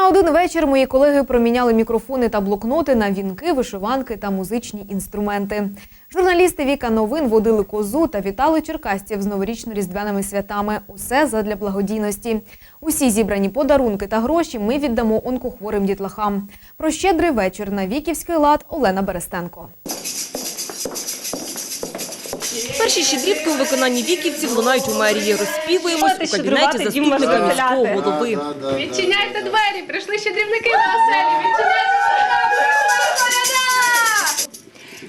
На один вечір мої колеги проміняли мікрофони та блокноти на вінки, вишиванки та музичні інструменти. Журналісти Віка новин водили козу та вітали черкастів з новорічно-різдвяними святами. Усе задля благодійності. Усі зібрані подарунки та гроші ми віддамо онкохворим дітлахам. Про щедрий вечір на Віківський лад Олена Берестенко. Перші щедрівки у виконанні віківців лунають у мерії. Розспівуємось у кабінеті заступника міського голови. Відчиняйте двері, прийшли щедрівники на оселі. Відчиняйте!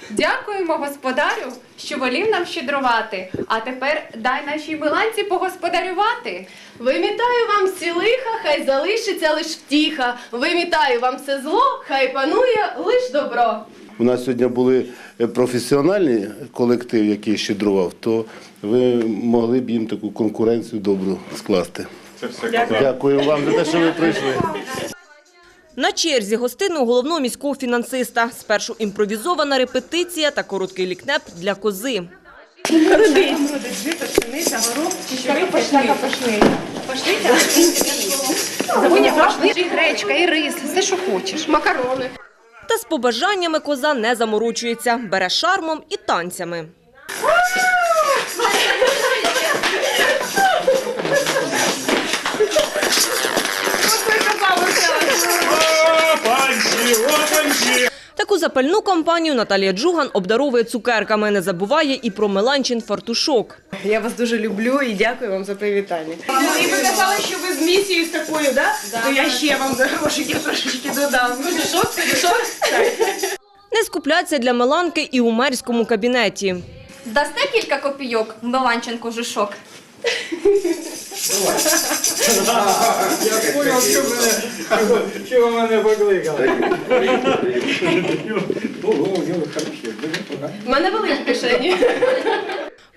Дякуємо господарю, що волів нам щедрувати. А тепер дай нашій Миланці погосподарювати. Вимітаю вам всі лиха, хай залишиться лиш втіха. Вимітаю вам все зло, хай панує лиш добро. У нас сьогодні були е, професіональні колектив, який щедрував, то ви могли б їм таку конкуренцію добру скласти. Дякую вам за те, що ви прийшли. На черзі гостини у головного міського фінансиста. Спершу імпровізована репетиція та короткий лікнеп для кози. І гречка, і рис, все, що хочеш. Макарони. З побажаннями коза не заморочується. Бере шармом і танцями. Запальну кампанію Наталія Джуган обдаровує цукерками. Не забуває і про Меланчин фартушок. Я вас дуже люблю і дякую вам за привітання. І ви казали, що ви з місією з такою, да? То я ще вам грошики трошечки додам. Кожушок, кожушок? Не скупляться для Меланки і у мерському кабінеті. Дасте кілька копійок, Меланченко понял, що мене покликали? У мене великі кишені.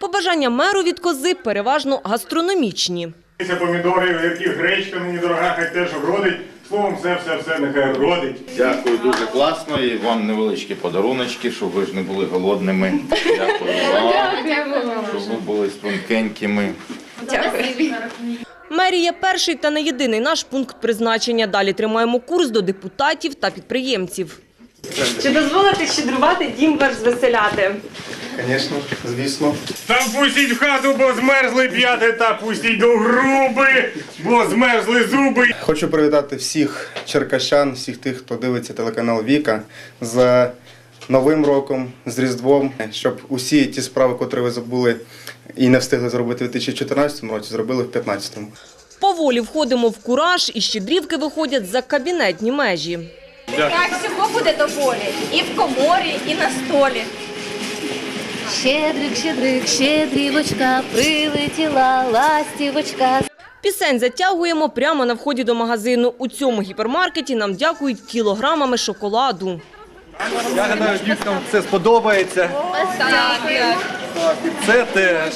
Побажання меру від кози переважно гастрономічні. Це помідори, які гречка мені дорога, хай теж родить. Словом, все, все, все, нехай родить. Дякую, дуже класно. І вам невеличкі подаруночки, щоб ви ж не були голодними. Дякую вам, щоб ви були тонкенькими. Мерія – перший та не єдиний наш пункт призначення. Далі тримаємо курс до депутатів та підприємців. Чи дозволите щедрувати дім ваш звеселяти? Звісно, звісно. Там пустіть в хату, бо змерзли п'яти, та пустіть до груби, бо змерзли зуби. Хочу привітати всіх черкащан, всіх тих, хто дивиться телеканал Віка з Новим роком, з Різдвом, щоб усі ті справи, котрі ви забули і не встигли зробити у 2014 році, зробили в 2015. Поволі входимо в кураж і щедрівки виходять за кабінетні межі. Так всього буде доволі. І в коморі, і на столі. Щедрик, щедрик, щедрівочка, прилетіла ластівочка. Пісень затягуємо прямо на вході до магазину. У цьому гіпермаркеті нам дякують кілограмами шоколаду. Я гадаю, діткам це сподобається. Це теж.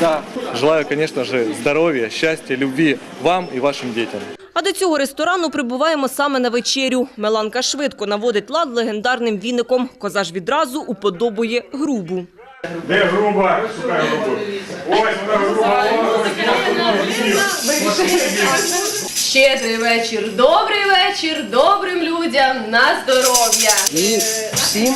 Да. Желаю, звісно ж, здоров'я, щастя, любві вам і вашим дітям. А до цього ресторану прибуваємо саме на вечерю. Меланка швидко наводить лад легендарним віником. Коза ж відразу уподобує грубу. Де груба? Шукаю грубу. Ось вона груба. Щедрий вечір, добрий вечір, добрим людям на здоров'я. І всім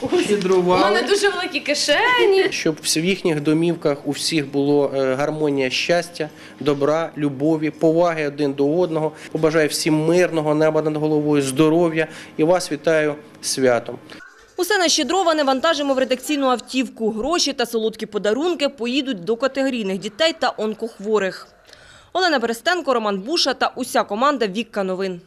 У щедрували, мене дуже великі кишені. щоб в їхніх домівках у всіх було е, гармонія щастя, добра, любові, поваги один до одного. Побажаю всім мирного неба над головою, здоров'я і вас вітаю з святом. Усе нащедроване вантажимо в редакційну автівку. Гроші та солодкі подарунки поїдуть до категорійних дітей та онкохворих. Олена Берестенко, Роман Буша та уся команда Вікка Новин.